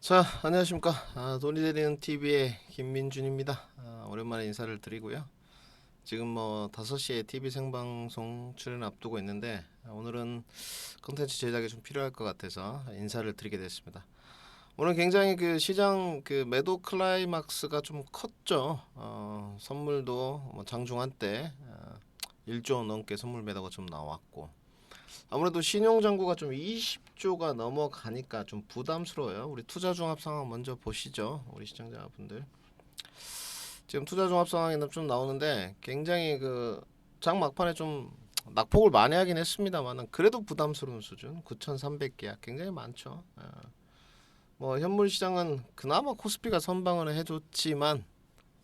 자, 안녕하십니까. 아, 돈이 되는 TV의 김민준입니다. 아, 오랜만에 인사를 드리고요. 지금 뭐 5시에 TV 생방송 출연 앞두고 있는데 아, 오늘은 컨텐츠 제작이 좀 필요할 것 같아서 인사를 드리게 됐습니다. 오늘 굉장히 그 시장 그 매도 클라이막스가 좀 컸죠. 어, 선물도 뭐 장중한 때 어, 1조 넘게 선물 매도가 좀 나왔고 아무래도 신용 잔고가 좀 20조가 넘어가니까 좀 부담스러워요. 우리 투자 종합 상황 먼저 보시죠. 우리 시청자분들. 지금 투자 종합 상황이 좀 나오는데 굉장히 그 장 막판에 좀 낙폭을 많이 하긴 했습니다만 그래도 부담스러운 수준 9,300개야 굉장히 많죠. 어. 뭐 현물 시장은 그나마 코스피가 선방을 해줬지만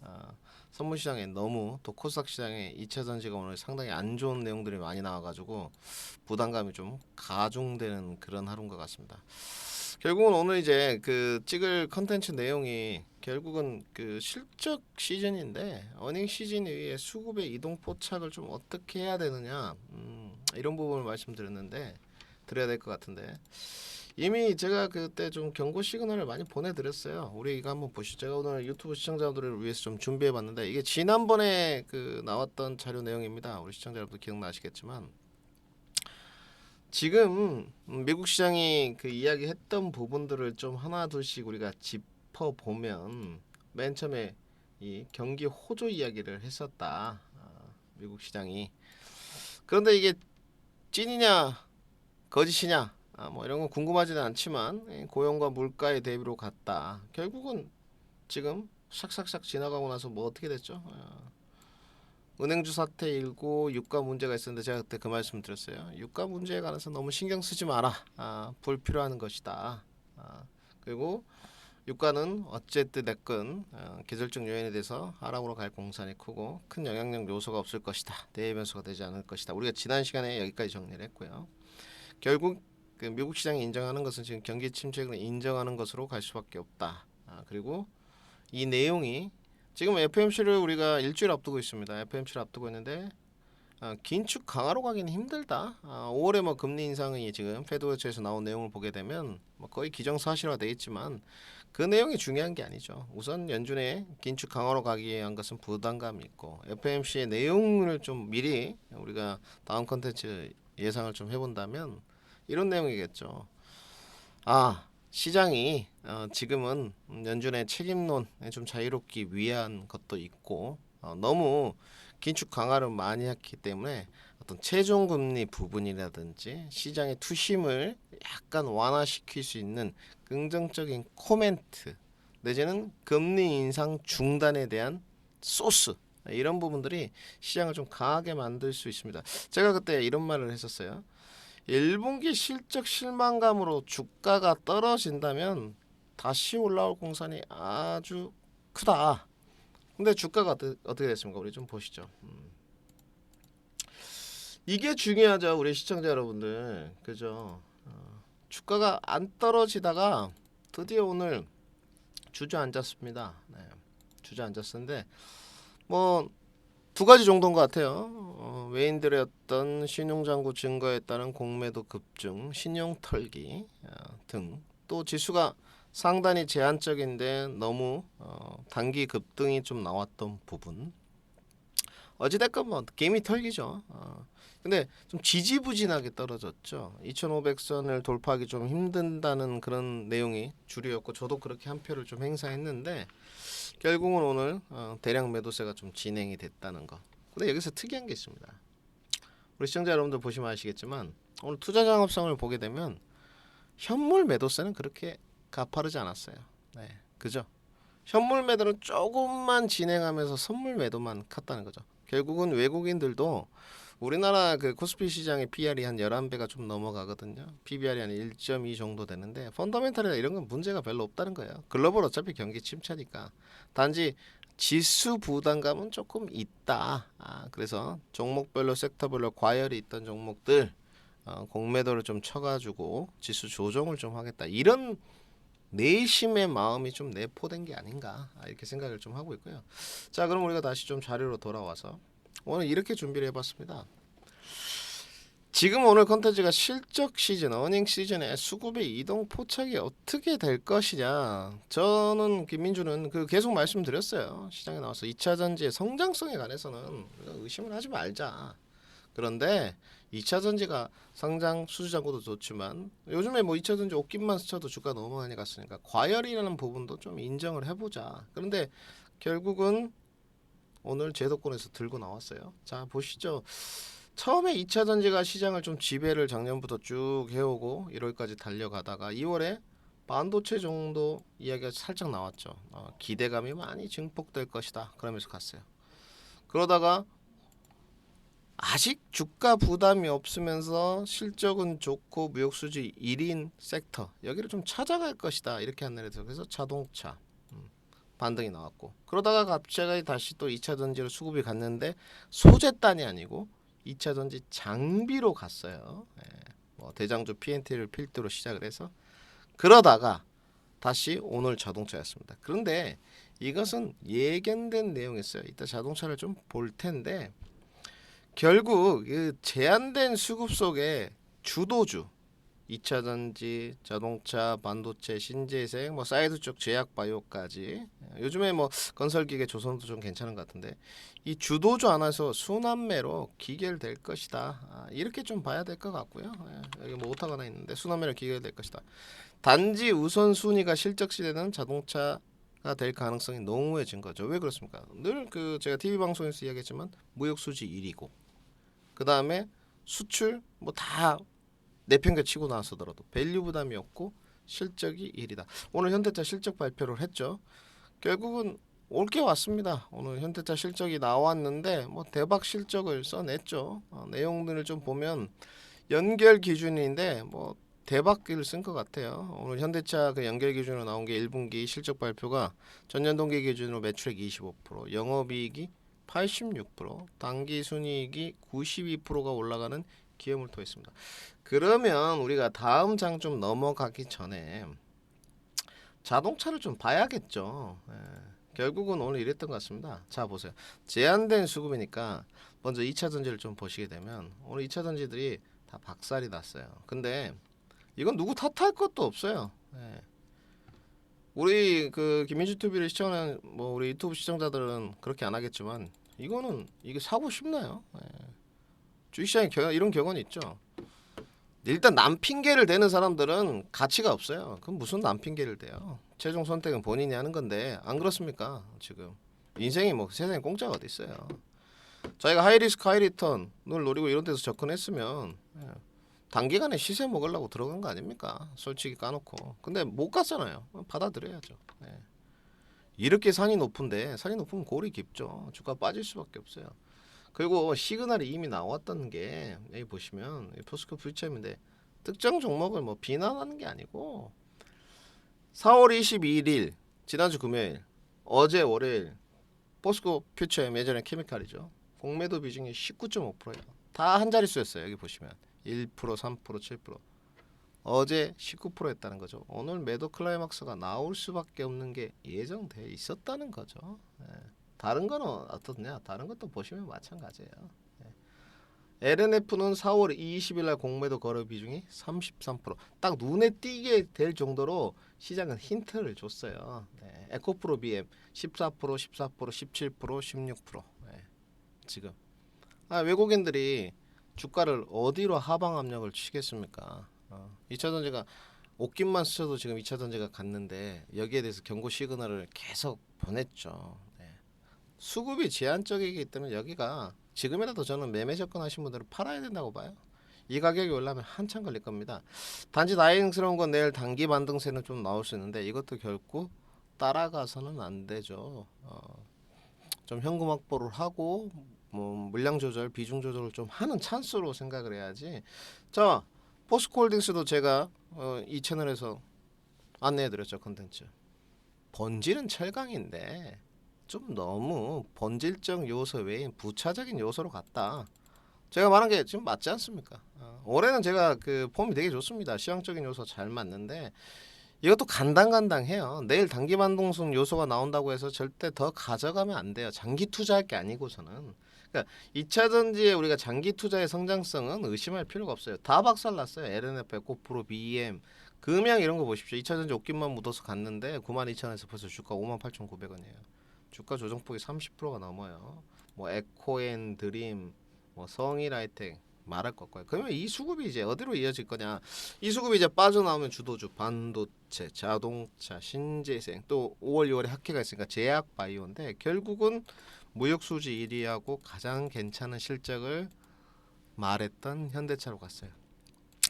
어, 선물 시장에 너무 또 코스닥 시장에 2차 전지가 오늘 상당히 안 좋은 내용들이 많이 나와가지고 부담감이 좀 가중되는 그런 하루인 것 같습니다. 결국은 오늘 이제 그 찍을 컨텐츠 내용이 결국은 그 실적 시즌인데 어닝 시즌 이후에 수급의 이동 포착을 좀 어떻게 해야 되느냐 음, 이런 부분을 말씀드렸는데 드려야 될 것 같은데 이미 제가 그때 좀 경고 시그널을 많이 보내드렸어요. 우리 이거 한번 보시죠. 제가 오늘 유튜브 시청자들을 위해서 좀 준비해봤는데 이게 지난번에 그 나왔던 자료 내용입니다. 우리 시청자 여러분들 기억나시겠지만 지금 음, 미국 시장이 그 이야기했던 부분들을 좀 하나 둘씩 우리가 짚어 보면 맨 처음에 이 경기 호조 이야기를 했었다. 아, 미국 시장이 그런데 이게 찐이냐 거짓이냐 아, 뭐 이런 건 궁금하지는 않지만 예, 고용과 물가의 대비로 갔다. 결국은 지금 샥샥샥 지나가고 나서 뭐 어떻게 됐죠? 아, 은행주 사태 일고 유가 문제가 있었는데 제가 그때 그 말씀 드렸어요. 유가 문제에 관해서 너무 신경 쓰지 마라. 아, 불필요한 것이다. 아, 그리고 유가는 어쨌든 됐건 어, 계절적 요인에 대해서 하락으로 갈 공산이 크고 큰 영향력 요소가 없을 것이다. 대외 변수가 되지 않을 것이다. 우리가 지난 시간에 여기까지 정리를 했고요. 결국 그 미국 시장이 인정하는 것은 지금 경기 침체를 인정하는 것으로 갈 수밖에 없다. 아, 그리고 이 내용이 지금 FMC를 우리가 일주일 앞두고 있습니다. FMC를 앞두고 있는데 아, 긴축 강화로 가기는 힘들다. 아, 5월에 뭐 금리 인상이 지금 페드워치에서 나온 내용을 보게 되면 뭐 거의 기정사실화 돼 있지만 그 내용이 중요한 게 아니죠. 우선 연준의 긴축 강화로 가기 위한 것은 부담감이 있고 FMC의 내용을 좀 미리 우리가 다음 컨텐츠 예상을 좀 해본다면 이런 내용이겠죠. 아 시장이 어, 지금은 연준의 책임론에 좀 자유롭기 위한 것도 있고 어, 너무 긴축 강화를 많이 했기 때문에 어떤 최종 금리 부분이라든지 시장의 투심을 약간 완화시킬 수 있는 긍정적인 코멘트 내지는 금리 인상 중단에 대한 소스 이런 부분들이 시장을 좀 강하게 만들 수 있습니다. 제가 그때 이런 말을 했었어요. 1분기 실적 실망감으로 주가가 떨어진다면 다시 올라올 공산이 아주 크다. 근데 주가가 어떻게, 됐습니까? 우리 좀 보시죠. 음. 이게 중요하죠, 우리 시청자 여러분들. 그죠? 어, 주가가 안 떨어지다가 드디어 오늘 주저앉았습니다. 네, 주저앉았는데 뭐 두 가지 정도인 것 같아요. 어, 외인들의 어떤 신용장구 증거에 따른 공매도 급증, 신용 털기 어, 등또 지수가 상당히 제한적인데 너무 어, 단기 급등이 좀 나왔던 부분. 어찌됐건 뭐 게임이 털기죠. 어, 근데 좀 지지부진하게 떨어졌죠. 2,500선을 돌파하기 좀 힘든다는 그런 내용이 주류였고 저도 그렇게 한 표를 좀 행사했는데 결국은 오늘 어, 대량 매도세가 좀 진행이 됐다는 거. 근데 여기서 특이한 게 있습니다. 우리 시청자 여러분들 보시면 아시겠지만 오늘 투자 장업성을 보게 되면 현물 매도세는 그렇게 가파르지 않았어요. 네, 그죠? 현물 매도는 조금만 진행하면서 선물 매도만 컸다는 거죠. 결국은 외국인들도 우리나라 그 코스피 시장의 PR이 한 11배가 좀 넘어가거든요. PBR이 한 1.2 정도 되는데 펀더멘탈이나 이런 건 문제가 별로 없다는 거예요. 글로벌 어차피 경기 침체니까. 단지 지수 부담감은 조금 있다. 아, 그래서 종목별로 섹터별로 과열이 있던 종목들 어, 공매도를 좀 쳐가지고 지수 조정을 좀 하겠다. 이런 내심의 마음이 좀 내포된 게 아닌가 아, 이렇게 생각을 좀 하고 있고요. 자, 그럼 우리가 다시 좀 자료로 돌아와서 오늘 이렇게 준비를 해봤습니다. 지금 오늘 컨텐츠가 실적 시즌, 어닝 시즌에 수급의 이동 포착이 어떻게 될 것이냐. 저는 김민주는 그 계속 말씀드렸어요. 시장에 나와서 2차 전지의 성장성에 관해서는 의심을 하지 말자. 그런데 2차 전지가 상장 수주장고도 좋지만 요즘에 뭐 2차 전지 옷깃만 스쳐도 주가 너무 많이 갔으니까 과열이라는 부분도 좀 인정을 해보자. 그런데 결국은 오늘 제도권에서 들고 나왔어요. 자 보시죠. 처음에 2차 전지가 시장을 좀 지배를 작년부터 쭉 해오고 1월까지 달려가다가 2월에 반도체 정도 이야기가 살짝 나왔죠. 어, 기대감이 많이 증폭될 것이다. 그러면서 갔어요. 그러다가 아직 주가 부담이 없으면서 실적은 좋고 무역 수지 1인 섹터 여기를 좀 찾아갈 것이다. 이렇게 한날에서 그래서 자동차 음, 반등이 나왔고 그러다가 갑자기 다시 또 2차 전지로 수급이 갔는데 소재단이 아니고 2차 전지 장비로 갔어요. 예, 뭐 대장주 PNT를 필두로 시작을 해서 그러다가 다시 오늘 자동차였습니다. 그런데 이것은 예견된 내용이었어요. 이따 자동차를 좀 볼 텐데 결국 그 제한된 수급 속에 주도주 2차 전지, 자동차, 반도체, 신재생, 뭐 사이드 쪽 제약 바이오까지 요즘에 뭐 건설 기계 조선도 좀 괜찮은 것 같은데 이 주도주 안에서 순환매로 기결될 것이다. 아, 이렇게 좀 봐야 될 것 같고요. 예, 여기 뭐 오타가 하나 있는데 순환매로 기결될 것이다. 단지 우선 순위가 실적 시대는 자동차가 될 가능성이 농후해진 거죠. 왜 그렇습니까? 늘 그 제가 TV 방송에서 이야기했지만 무역 수지 1위고 그 다음에 수출 뭐 다 내평가 치고 나서더라도 밸류 부담이 없고 실적이 1위다. 오늘 현대차 실적 발표를 했죠. 결국은 올 게 왔습니다. 오늘 현대차 실적이 나왔는데 뭐 대박 실적을 써냈죠. 어, 내용들을 좀 보면 연결 기준인데 뭐 대박을 쓴것 같아요. 오늘 현대차 그 연결 기준으로 나온 게 1분기 실적 발표가 전년 동기 기준으로 매출액 25%, 영업이익이 86%, 당기 순이익이 92%가 올라가는 기염을 토했습니다. 그러면 우리가 다음 장 좀 넘어가기 전에 자동차를 좀 봐야겠죠. 예, 결국은 오늘 이랬던 것 같습니다. 자 보세요. 제한된 수급이니까 먼저 2차 전지를 좀 보시게 되면 오늘 2차 전지들이 다 박살이 났어요. 근데 이건 누구 탓할 것도 없어요. 예. 우리 그 김민주 TV를 시청하는 뭐 우리 유튜브 시청자들은 그렇게 안 하겠지만 이거는 이게 사고 싶나요? 예. 주식시장에 겨, 이런 경우는 있죠. 일단 남 핑계를 대는 사람들은 가치가 없어요. 그럼 무슨 남 핑계를 대요? 최종 선택은 본인이 하는 건데 안 그렇습니까? 지금 인생이 뭐 세상에 공짜가 어디 있어요? 자기가 하이리스크 하이리턴을 노리고 이런 데서 접근했으면 예. 단기간에 시세 먹으려고 들어간 거 아닙니까? 솔직히 까놓고. 근데 못 갔잖아요. 받아들여야죠. 예. 이렇게 산이 높은데 산이 높으면 골이 깊죠. 주가 빠질 수밖에 없어요. 그리고 시그널이 이미 나왔던 게 여기 보시면 이 포스코 퓨처인데 특정 종목을 뭐 비난하는 게 아니고 4월 22일 지난주 금요일 어제 월요일 포스코 퓨처의 예전에 케미칼이죠. 공매도 비중이 19.5%예요. 다 한 자릿수였어요. 여기 보시면 1%, 3%, 7%. 어제 19%였다는 거죠. 오늘 매도 클라이막스가 나올 수밖에 없는 게 예정돼 있었다는 거죠. 예. 다른 거는 어떻냐? 다른 것도 보시면 마찬가지예요. 예. LNF는 4월 20일 날 공매도 거래 비중이 33%. 딱 눈에 띄게 될 정도로 시장은 힌트를 줬어요. 네. 에코프로 BM 14%, 14%, 17%, 16%. 예. 지금 아, 외국인들이 주가를 어디로 하방 압력을 치겠습니까? 어, 2차 전지가 옷깃만 스쳐도 지금 2차 전지가 갔는데 여기에 대해서 경고 시그널을 계속 보냈죠. 네. 수급이 제한적이기 때문에 여기가 지금이라도 저는 매매 접근하신 분들은 팔아야 된다고 봐요. 이 가격이 올라면 한참 걸릴 겁니다. 단지 다행스러운 건 내일 단기 반등세는 좀 나올 수 있는데 이것도 결코 따라가서는 안 되죠. 어, 좀 현금 확보를 하고 뭐 물량 조절, 비중 조절을 좀 하는 찬스로 생각을 해야지. 자, 포스코홀딩스도 제가 어, 이 채널에서 안내해드렸죠 컨텐츠. 본질은 철강인데 좀 너무 본질적 요소 외인 부차적인 요소로 갔다. 제가 말한 게 지금 맞지 않습니까? 어, 올해는 제가 그 폼이 되게 좋습니다. 시황적인 요소 잘 맞는데 이것도 간당간당해요. 내일 단기 반동성 요소가 나온다고 해서 절대 더 가져가면 안 돼요. 장기 투자할 게 아니고서는 그러니까 2차 전지에 우리가 장기 투자의 성장성은 의심할 필요가 없어요. 다 박살났어요. LNF, 에코프로, BM, 금양 이런 거 보십시오. 2차 전지 옷깃만 묻어서 갔는데 92,000원에서 벌써 주가 58,900원이에요. 주가 조정폭이 30%가 넘어요. 뭐 에코엔, 드림, 뭐 성일하이텍 말할 것 거예요. 그러면 이 수급이 이제 어디로 이어질 거냐? 이 수급이 이제 빠져나오면 주도주 반도체, 자동차, 신재생 또 5월 6월에 학회가 있으니까 제약 바이오인데 결국은 무역 수지 1위하고 가장 괜찮은 실적을 말했던 현대차로 갔어요.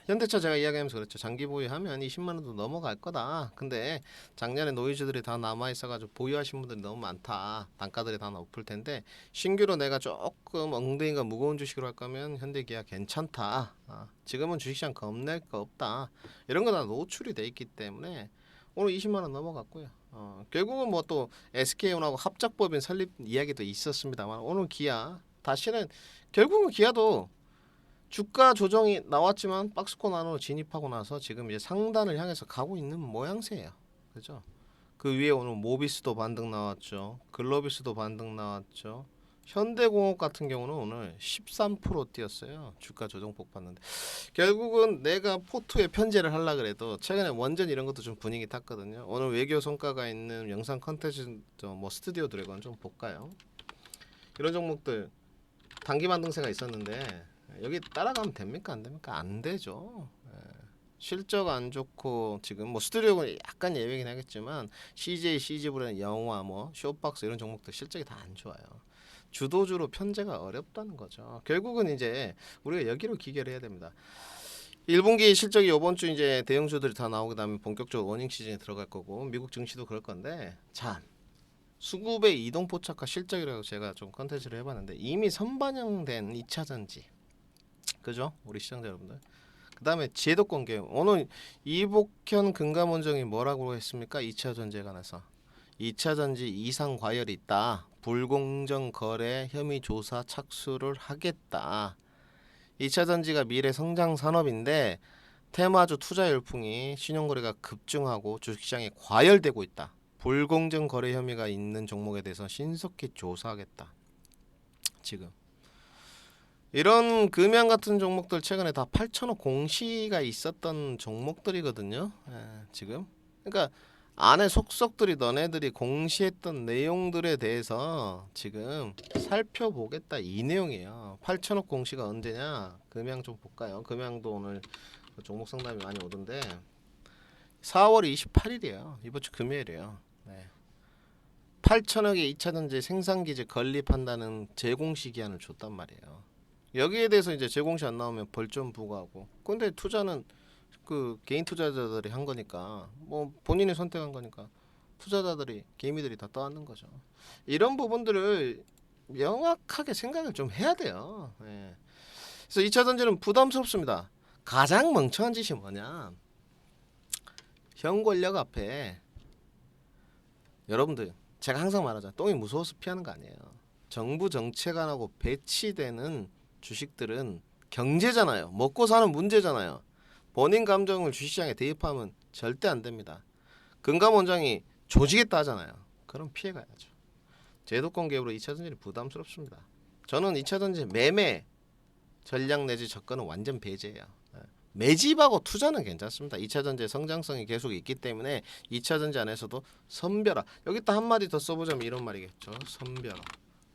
현대차 제가 이야기하면서 그랬죠. 장기 보유하면 20만 원도 넘어갈 거다. 근데 작년에 노이즈들이 다 남아 있어가지고 보유하신 분들이 너무 많다. 단가들이 다 높을 텐데 신규로 내가 조금 엉덩이가 무거운 주식으로 할 거면 현대기아 괜찮다. 아, 지금은 주식시장 겁낼 거 없다. 이런 거 다 노출이 돼 있기 때문에 오늘 20만 원 넘어갔고요. 어, 결국은 뭐 또 SK온하고 합작법인 설립 이야기도 있었습니다만 오늘 기아 다시는 결국은 기아도 주가 조정이 나왔지만 박스권 안으로 진입하고 나서 지금 이제 상단을 향해서 가고 있는 모양새예요. 그죠? 그 위에 오늘 모비스도 반등 나왔죠. 글로비스도 반등 나왔죠. 현대공업 같은 경우는 오늘 13% 뛰었어요. 주가 조정폭 봤는데 결국은 내가 포트에 편제를 하려 그래도 최근에 원전 이런 것도 좀 분위기 탔거든요. 오늘 외교 성과가 있는 영상 컨텐츠 뭐 스튜디오 드래곤 좀 볼까요? 이런 종목들 단기 반등세가 있었는데 여기 따라가면 됩니까 안 됩니까 안 되죠. 예. 실적 안 좋고 지금 뭐 스튜디오는 약간 예외긴 하겠지만 CJ, CG브랜드, 영화, 뭐 쇼박스 이런 종목들 실적이 다 안 좋아요. 주도주로 편제가 어렵다는 거죠. 결국은 이제 우리가 여기로 기결을 해야 됩니다. 1분기 실적이 이번 주 이제 대형주들이 다 나오고 그다음에 본격적으로 워닝 시즌에 들어갈 거고 미국 증시도 그럴 건데 참 수급의 이동 포착과 실적이라고 제가 좀 컨텐츠를 해봤는데 이미 선반영된 2차 전지 그죠? 우리 시청자 여러분들. 그다음에 제도권 개혁. 오늘 이복현 금감원장이 뭐라고 했습니까? 2차 전지에 관해서 2차 전지 이상 과열이 있다. 불공정 거래 혐의 조사 착수를 하겠다. 2차 전지가 미래 성장 산업인데 테마주 투자 열풍이 신용거래가 급증하고 주식시장에 과열되고 있다. 불공정 거래 혐의가 있는 종목에 대해서 신속히 조사하겠다. 지금 이런 금양 같은 종목들 최근에 다 8천억 공시가 있었던 종목들이거든요. 예, 지금 그러니까 안에 속속들이 너네들이 공시했던 내용들에 대해서 지금 살펴보겠다 이 내용이에요. 8천억 공시가 언제냐? 금양 좀 볼까요? 금양도 오늘 그 종목 상담이 많이 오던데 4월 28일이에요. 이번 주 금요일이에요. 네. 8천억의 2차 전지 생산 기지 건립한다는 제공시 기한을 줬단 말이에요. 여기에 대해서 이제 제공시 안 나오면 벌점 부과하고. 근데 투자는 그 개인 투자자들이 한 거니까 뭐 본인이 선택한 거니까 투자자들이 개미들이 다 떠안는 거죠. 이런 부분들을 명확하게 생각을 좀 해야 돼요. 예. 그래서 2차 전지는 부담스럽습니다. 가장 멍청한 짓이 뭐냐? 현 권력 앞에 여러분들 제가 항상 말하자 똥이 무서워서 피하는 거 아니에요. 정부 정책안하고 배치되는 주식들은 경제잖아요. 먹고 사는 문제잖아요. 본인 감정을 주식시장에 대입하면 절대 안 됩니다. 금감 원장이 조지겠다 하잖아요. 그럼 피해 가야죠. 제도권 개입으로 2차 전지는 부담스럽습니다. 저는 2차 전지 매매 전략 내지 접근은 완전 배제예요. 예. 매집하고 투자는 괜찮습니다. 2차 전지의 성장성이 계속 있기 때문에 2차 전지 안에서도 선별화. 여기다 한 마디 더 써보자면 이런 말이겠죠. 선별화.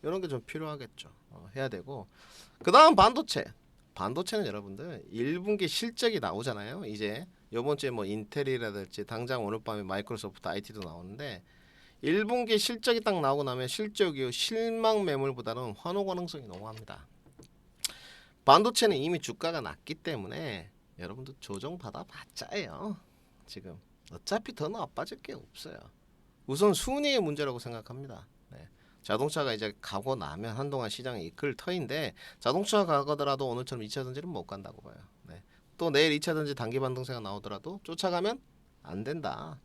이런 게 좀 필요하겠죠. 어, 해야 되고 그 다음 반도체. 반도체는 여러분들 1분기 실적이 나오잖아요. 이제 이번 주에 뭐 인텔이라든지 당장 오늘 밤에 마이크로소프트 IT도 나오는데 1분기 실적이 딱 나오고 나면 실적이 실망 매물보다는 환호 가능성이 너무합니다. 반도체는 이미 주가가 낮기 때문에 여러분들 조정 받아 봤자예요. 지금 어차피 더 나빠질 게 없어요. 우선 순위의 문제라고 생각합니다. 네. 자동차가 이제 가고 나면 한동안 시장이 이끌 터인데 자동차가 가더라도 오늘처럼 2차 전지는 못 간다고 봐요. 네. 또 내일 2차 전지 단기 반등세가 나오더라도 쫓아가면 안 된다.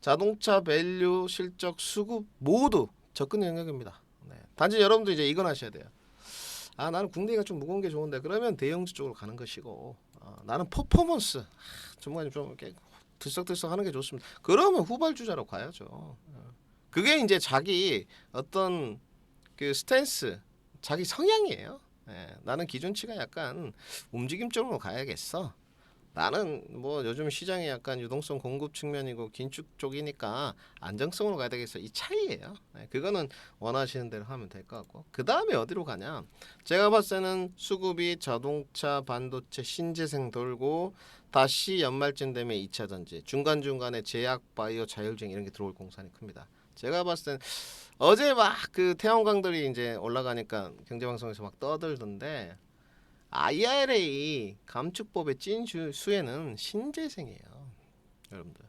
자동차 밸류 실적 수급 모두 접근 영역입니다. 네. 단지 여러분도 이제 이건 하셔야 돼요. 아 나는 국내가 좀 무거운 게 좋은데 그러면 대형주 쪽으로 가는 것이고 어, 나는 퍼포먼스 아, 정말 좀 이렇게 들썩들썩 하는 게 좋습니다. 그러면 후발주자로 가야죠. 어. 그게 이제 자기 어떤 그 스탠스 자기 성향이에요. 예, 나는 기준치가 약간 움직임 쪽으로 가야겠어. 나는 뭐 요즘 시장이 약간 유동성 공급 측면이고 긴축 쪽이니까 안정성으로 가야 되겠어. 이 차이예요. 예, 그거는 원하시는 대로 하면 될 것 같고. 그 다음에 어디로 가냐? 제가 봤을 때는 수급이 자동차, 반도체, 신재생 돌고 다시 연말쯤 되면 2차 전지, 중간 중간에 제약, 바이오, 자율주행 이런 게 들어올 공산이 큽니다. 제가 봤을 땐 어제 막 그 태양광들이 이제 올라가니까 경제방송에서 막 떠들던데 IRA 감축법의 찐 수- 수혜는 신재생이에요, 여러분들.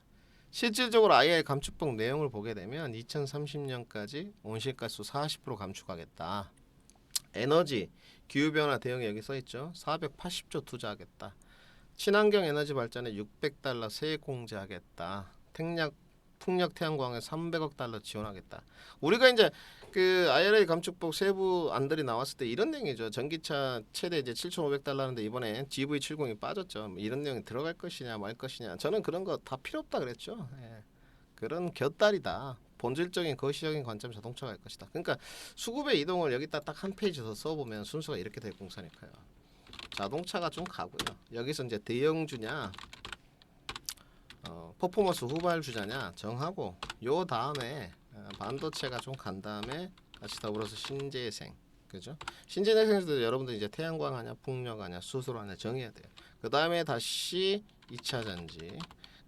실질적으로 IRA 감축법 내용을 보게 되면 2030년까지 온실가스 40% 감축하겠다. 에너지 기후 변화 대응에 여기 써 있죠. 480조 투자하겠다. 친환경 에너지 발전에 600달러 세액 공제하겠다. 택력 풍력 태양광에 300억 달러 지원하겠다. 우리가 이제 그 IRA 감축법 세부 안들이 나왔을 때 이런 내용이죠. 전기차 최대 이제 7,500달러인데 이번에 GV70이 빠졌죠. 뭐 이런 내용이 들어갈 것이냐 말 것이냐. 저는 그런 거 다 필요 없다 그랬죠. 예. 그런 곁다리다. 본질적인 거시적인 관점 자동차가 할 것이다. 그러니까 수급의 이동을 여기다 딱 한 페이지 더 써보면 순서가 이렇게 될 커요. 자동차가 좀 가고요. 여기서 이제 대형주냐, 어, 퍼포먼스 후발 주자냐 정하고 요 다음에 어, 반도체가 좀 간 다음에 다시 더불어서 신재생, 그죠? 신재생에서도 여러분들 이제 태양광 하냐, 풍력 하냐, 수소 하냐 정해야 돼요. 그 다음에 다시 2차 전지,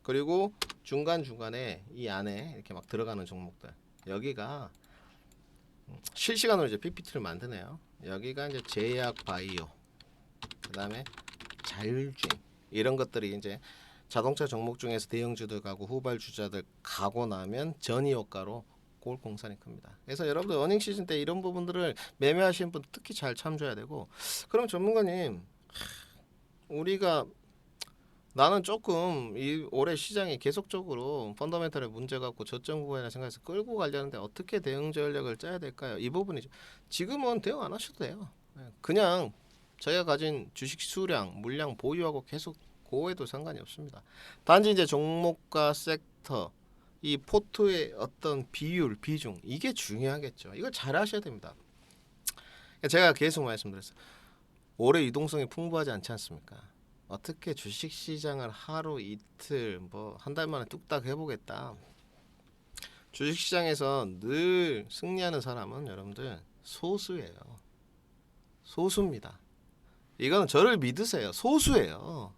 그리고 중간 중간에 이 안에 이렇게 막 들어가는 종목들 여기가 음, 실시간으로 이제 PPT를 만드네요. 여기가 이제 제약 바이오, 그 다음에 자율주행 이런 것들이 이제 자동차 종목 중에서 대형주들 가고 후발주자들 가고 나면 전이 효과로 꼴 공산이 큽니다. 그래서 여러분들 어닝 시즌 때 이런 부분들을 매매하시는 분 특히 잘 참조해야 되고 그럼 전문가님 하, 우리가 나는 조금 이 올해 시장이 계속적으로 펀더멘털에 문제가 없고 저점 구간이라 생각해서 끌고 가려는데 어떻게 대응 전략을 짜야 될까요? 이 부분이죠. 지금은 대응 안 하셔도 돼요. 예, 그냥 저희가 가진 주식 수량, 물량 보유하고 계속 고해도 상관이 없습니다. 단지 이제 종목과 섹터, 이 포트의 어떤 비율, 비중 이게 중요하겠죠. 이걸 잘 하셔야 됩니다. 제가 계속 말씀드렸어요. 올해 유동성이 풍부하지 않지 않습니까? 어떻게 주식 시장을 하루 이틀 뭐 한 달 만에 뚝딱 해보겠다. 주식 시장에서 늘 승리하는 사람은 여러분들 소수예요. 소수입니다. 이거는 저를 믿으세요. 소수예요.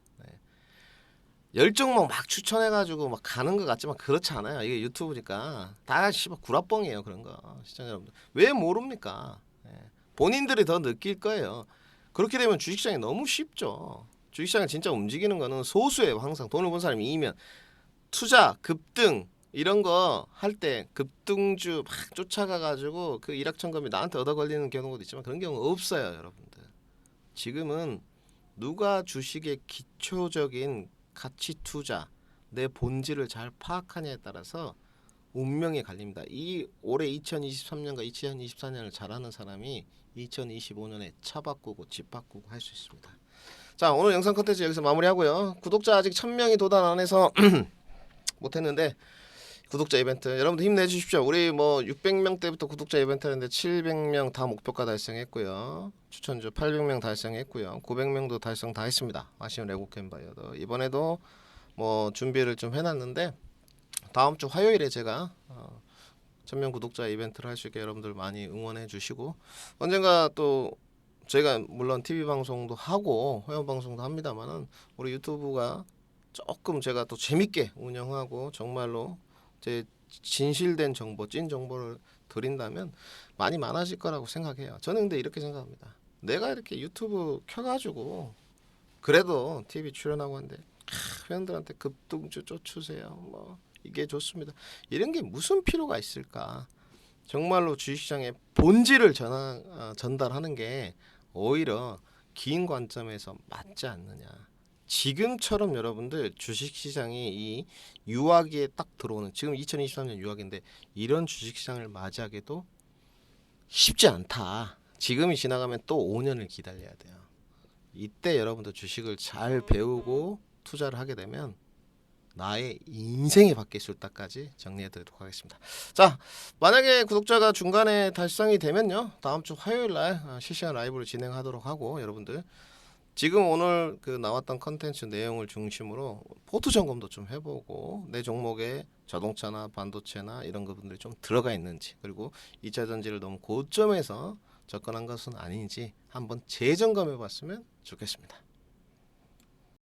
네. 열 종목 막 추천해가지고 막 가는 것 같지만 그렇지 않아요. 이게 유튜브니까 다 씨발 구라뻥이에요 그런 거 시청자 여러분들 왜 모릅니까? 네. 본인들이 더 느낄 거예요. 그렇게 되면 주식시장이 너무 쉽죠. 주식시장을 진짜 움직이는 거는 소수예요. 항상 돈을 본 사람이 이면 투자 급등 이런 거 할 때 급등주 막 쫓아가 가지고 그 일확천금이 나한테 얻어 걸리는 경우도 있지만 그런 경우 없어요, 여러분들. 지금은 누가 주식의 기초적인 가치 투자 내 본질을 잘 파악하냐에 따라서 운명이 갈립니다. 이 올해 2023년과 2024년을 잘하는 사람이 2025년에 차 바꾸고 집 바꾸고 할 수 있습니다. 자 오늘 영상 컨텐츠 여기서 마무리하고요. 구독자 아직 1000명이 도달 안 해서 못했는데 구독자 이벤트 여러분들 힘내주십시오. 우리 뭐 600명 때부터 구독자 이벤트 했는데 700명 다 목표가 달성했고요. 추천주 800명 달성했고요. 900명도 달성 다 했습니다. 아시안 레고 캠바이어도 이번에도 뭐 준비를 좀 해놨는데 다음 주 화요일에 제가 어, 1000명 구독자 이벤트를 할 수 있게 여러분들 많이 응원해 주시고 언젠가 또 저희가 물론 TV 방송도 하고 회원 방송도 합니다만은 우리 유튜브가 조금 제가 또 재밌게 운영하고 정말로 제 진실된 정보, 찐 정보를 드린다면 많이 많아질 거라고 생각해요. 저는 근데 이렇게 생각합니다. 내가 이렇게 유튜브 켜가지고 그래도 TV 출연하고 하, 회원들한테 급등주 쫓으세요. 뭐 이게 좋습니다. 이런 게 무슨 필요가 있을까? 정말로 주식시장의 본질을 전하, 어, 전달하는 게 오히려 긴 관점에서 맞지 않느냐. 지금처럼 여러분들 주식시장이 이 유화기에 딱 들어오는 지금 2023년 유화기인데 이런 주식시장을 맞이하기도 쉽지 않다. 지금이 지나가면 또 5년을 기다려야 돼요. 이때 여러분들 주식을 잘 배우고 투자를 하게 되면 나의 인생이 바뀔 수 있다까지 정리해드리도록 하겠습니다. 자, 만약에 구독자가 중간에 달성이 되면요, 다음 주 화요일 날 아, 실시간 라이브를 진행하도록 하고 여러분들 지금 오늘 그 나왔던 컨텐츠 내용을 중심으로 포트 점검도 좀 해보고 내 종목에 자동차나 반도체나 이런 부분들이 좀 들어가 있는지 그리고 2차 전지를 너무 고점에서 접근한 것은 아닌지 한번 재점검해 봤으면 좋겠습니다.